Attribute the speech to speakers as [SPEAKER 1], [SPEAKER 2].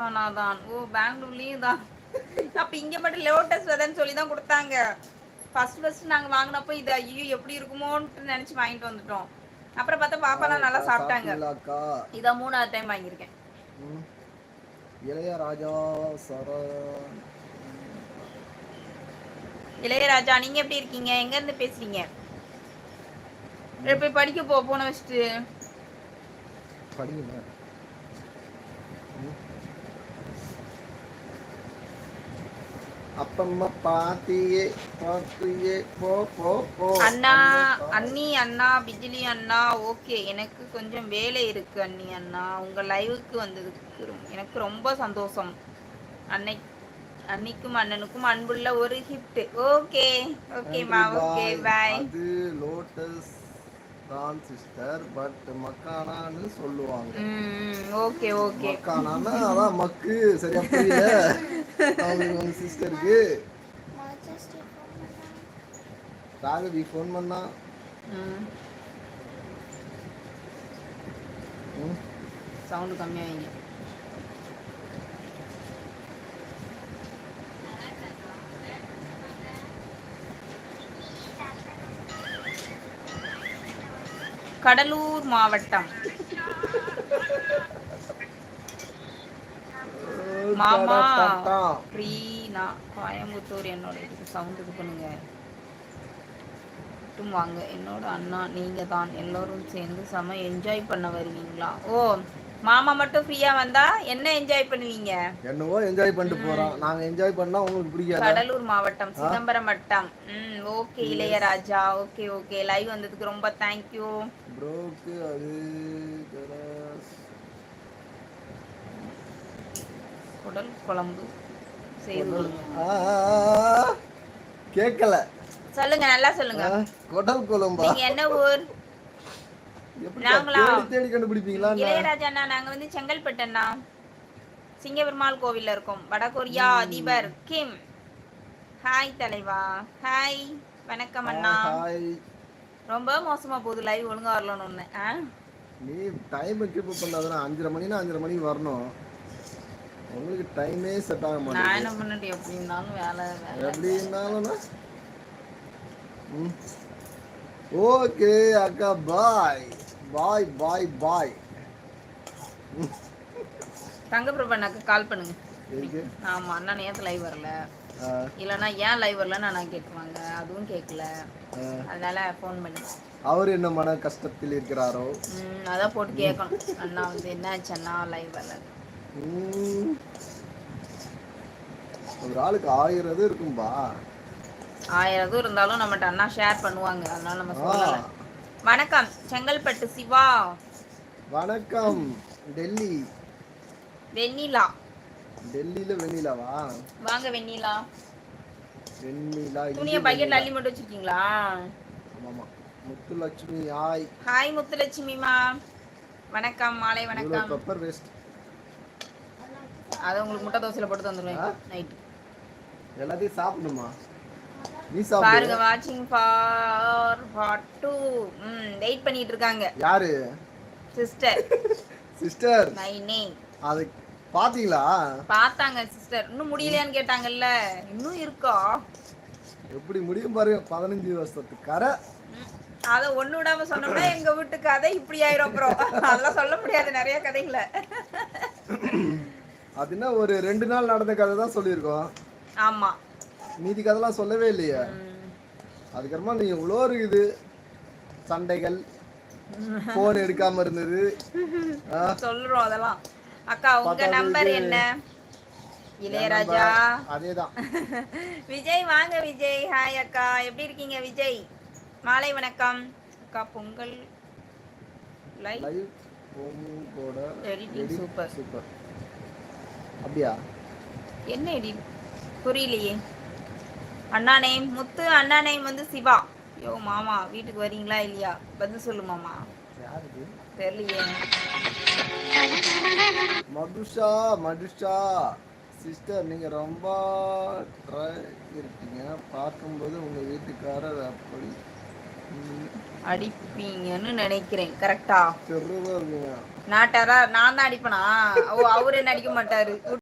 [SPEAKER 1] தான் ஓ பெங்களூர்லயும் தான் அப்ப இங்க மட்டும் லோட்டஸ் வெதன்னு சொல்லி தான் கொடுத்தாங்க. ஃபர்ஸ்ட் ஃபர்ஸ்ட் நாங்க வாங்கினப்போ இது ஐயோ எப்படி இருக்குமோன்ட்டு நினைச்சு வாங்கிட்டு வந்துட்டோம். அப்புறம் பார்த்தா பாப்பாலாம் நல்லா சாப்பிட்டாங்க? இதான் மூணாவது டைம் வாங்கியிருக்கேன்.
[SPEAKER 2] இளையராஜா
[SPEAKER 1] இளையராஜா நீங்க எப்படி இருக்கீங்க? எங்க இருந்து பேசுறீங்க? போய் படிக்க போ போன வச்சுட்டு.
[SPEAKER 2] படிங்க அப்பம்மா பாத்தியே பாத்தியே போ போ போ.
[SPEAKER 1] அண்ணா அண்ணி அண்ணா பிஜிலி அண்ணா ஓகே. எனக்கு கொஞ்சம் வேலை இருக்கு அண்ணி அண்ணா. உங்க லைவுக்கு வந்ததுக்கு ரொம்ப- எனக்கு ரொம்ப சந்தோஷம். அன்னை அன்னிக்கும் அண்ணனுக்கும் அன்புள்ள ஒரு ஹிஃப்ட் ஓகே. Okay
[SPEAKER 2] bye.
[SPEAKER 1] பாய்.
[SPEAKER 2] அது லோட்டஸ் தான் சிஸ்டர் பட் மக்கானான்னு சொல்லுவாங்க.
[SPEAKER 1] Okay okay.
[SPEAKER 2] மக்கானான்னா அதான் மக்கு சரியா புரியல? அவங்க சிஸ்டருக்கு ராகவி ஃபோன் பண்ணா.
[SPEAKER 1] சவுண்டு கம்மியாக கடலூர் மாவட்டம். மாமா பிரீனா கோயம்புத்தூர் என்னோட இதுக்கு சவுண்ட் இது பண்ணுங்க. மட்டும் வாங்க. என்னோட அண்ணா நீங்க தான் எல்லோரும் சேர்ந்து செம என்ஜாய் பண்ண வருவீங்களா? ஓ மாமா மட்டும் ஃப்ரீயா வந்தா என்ன என்ஜாய் பண்ணுவீங்க?
[SPEAKER 2] என்னவோ என்ஜாய் பண்ணிட்டு போறோம் நாங்க என்ஜாய் பண்ணா உங்களுக்கு பிடிக்காது?
[SPEAKER 1] கடலூர் மாவட்டம் சிதம்பரம் வட்டம். ம் okay Ilaiyaraaja. Okay okay live வந்ததுக்கு ரொம்ப தேங்க்யூ
[SPEAKER 2] ப்ரோக்கு அது.
[SPEAKER 1] குடல் குழம்பு செய்து.
[SPEAKER 2] கேக்கல.
[SPEAKER 1] சொல்லுங்க நல்லா சொல்லுங்க.
[SPEAKER 2] குடல் குழம்பா?
[SPEAKER 1] நீங்க என்ன ஊர்? நாங்களா?
[SPEAKER 2] தேடி கண்டுபிடிப்பீங்களா?
[SPEAKER 1] இளையராஜா நாங்க வந்து செங்கல்பட்டு அண்ணா சிங்கபெருமாள் கோவில்ல இருக்கோம். வடகொரியா அதிபர் கிம். ஹாய் தலைவா. ஹாய் வணக்கம் அண்ணா. ரொம்ப மோசமா போகுது. லைவ் ஒழுங்கா வரலன்னு ஒண்ணு?
[SPEAKER 2] நீ டைம் கீப் பண்ணாதானே அஞ்சரை மணினா அஞ்சரை மணிக்கு வரணும். உங்களுக்கு டைமே செட் ஆக
[SPEAKER 1] நான் என்ன பண்ணிட்டு? எப்படி இருந்தாலும் வேலை
[SPEAKER 2] எப்படி இருந்தாலும் ஓகே அக்கா. பாய் பாய் பாய் பாய்.
[SPEAKER 1] தங்கப்பிரபு அண்ணாக்கு கால் பண்ணுங்க ஆமா அண்ணா நேரத்து லைவ் வரல.
[SPEAKER 2] ஆ,
[SPEAKER 1] இல்லைன்னா ஏன் லைவ் வரலன்னு அண்ணா கேட்டுருவாங்க. அதுவும் கேட்கல. அதனால ஃபோன் பண்ணி.
[SPEAKER 2] அவர் என்ன மன கஷ்டத்தில் இருக்கிறாரோ?
[SPEAKER 1] அதான் போட்டு கேட்கணும் அண்ணா வந்து என்னாச்சு அண்ணா லைவ் வரல.
[SPEAKER 2] ஒரு ஆளுக்கு ஆயிரம் இது இருக்கும்பா.
[SPEAKER 1] ஆயிரம் இது இருந்தாலும் நம்மகிட்ட அண்ணா ஷேர் பண்ணுவாங்க. அதனால நம்ம
[SPEAKER 2] ஆ,
[SPEAKER 1] சொல்லல. வணக்கம் செங்கல்பட்டு சிவா.
[SPEAKER 2] வணக்கம் டெல்லி.
[SPEAKER 1] வெண்ணிலா.
[SPEAKER 2] டெல்லியில வெண்ணிலாவா?
[SPEAKER 1] வாங்க வெண்ணிலா.
[SPEAKER 2] வெண்ணிலா
[SPEAKER 1] துணியை பக்கெட்ல அள்ளி மட்டும் வச்சிருக்கீங்களா?
[SPEAKER 2] ஆமாமா முத்துலட்சுமி ஆய்
[SPEAKER 1] ஹாய் முத்துலட்சுமிமா வணக்கம் மாலை வணக்கம்.
[SPEAKER 2] பெப்பர் வேஸ்ட்
[SPEAKER 1] அதை உங்களுக்கு முட்டை தோசையில போட்டு தந்துடுவேன் நைட்
[SPEAKER 2] எல்லாத்தையும் சாப்பிடணுமா?
[SPEAKER 1] பாருங்க வாட்சிங் ஃபார் பார்ட் டூ ம் வெயிட் பண்ணிட்டு இருக்காங்க.
[SPEAKER 2] யாரு?
[SPEAKER 1] சிஸ்டர்
[SPEAKER 2] சிஸ்டர்
[SPEAKER 1] மை நேம்
[SPEAKER 2] அது பாத்தீங்களா?
[SPEAKER 1] பார்த்தாங்க சிஸ்டர் இன்னும் முடியலையான்னு கேட்டாங்கல்ல. இன்னும் இருக்கா?
[SPEAKER 2] எப்படி முடியும் பாருங்க பதினஞ்சு வருஷத்து கரை.
[SPEAKER 1] அத ஒண்ணு விடாம சொன்னோம்னா எங்க வீட்டு கதை இப்படி ஆயிரும் அப்புறம். அதெல்லாம் சொல்ல முடியாது நிறைய கதைகளை
[SPEAKER 2] அதுனா ஒரு ரெண்டு நாள் நடந்த கதை தான் சொல்லியிருக்கோம்.
[SPEAKER 1] ஆமா.
[SPEAKER 2] மீதி கதைலாம் சொல்லவே இல்லையே. அதுக்கப்புறமா நீ இவ்வளோ இருக்குது. சண்டைகள் போன் எடுக்காம இருந்தது.
[SPEAKER 1] சொல்றோம் அதெல்லாம். அக்கா உங்க நம்பர் என்ன? இளையராஜா?
[SPEAKER 2] அதேதான்
[SPEAKER 1] விஜய் வாங்க விஜய். ஹாய் அக்கா. எப்படி இருக்கீங்க விஜய்? மாலை வணக்கம். அக்கா பொங்கல் லைவ்
[SPEAKER 2] போட
[SPEAKER 1] எடிட்டிங் சூப்பர்
[SPEAKER 2] சூப்பர் அப்படியா?
[SPEAKER 1] என்ன எடிட் புரியலையே. அண்ணா நேம் முத்து அண்ணா நேம் வந்து சிவா. யோ மாமா வீட்டுக்கு வரீங்களா இல்லையா? பதில் சொல்லு மாமா.
[SPEAKER 2] யாருக்கு?
[SPEAKER 1] தெரியலையே.
[SPEAKER 2] மதுஷா மதுஷா. சிஸ்டர் நீங்க ரொம்ப ட்ரை இருக்கீங்க. பார்க்கும்போது உங்க வீட்டுக்காரர் அப்படி
[SPEAKER 1] அடிப்பீங்கன்னு நினைக்கிறேன். கரெக்டா
[SPEAKER 2] இருக்குங்க.
[SPEAKER 1] நாட்டாரா? நான் தான் அடிப்பனா? ஓ அவரு என்ன அடிக்க மாட்டாரு?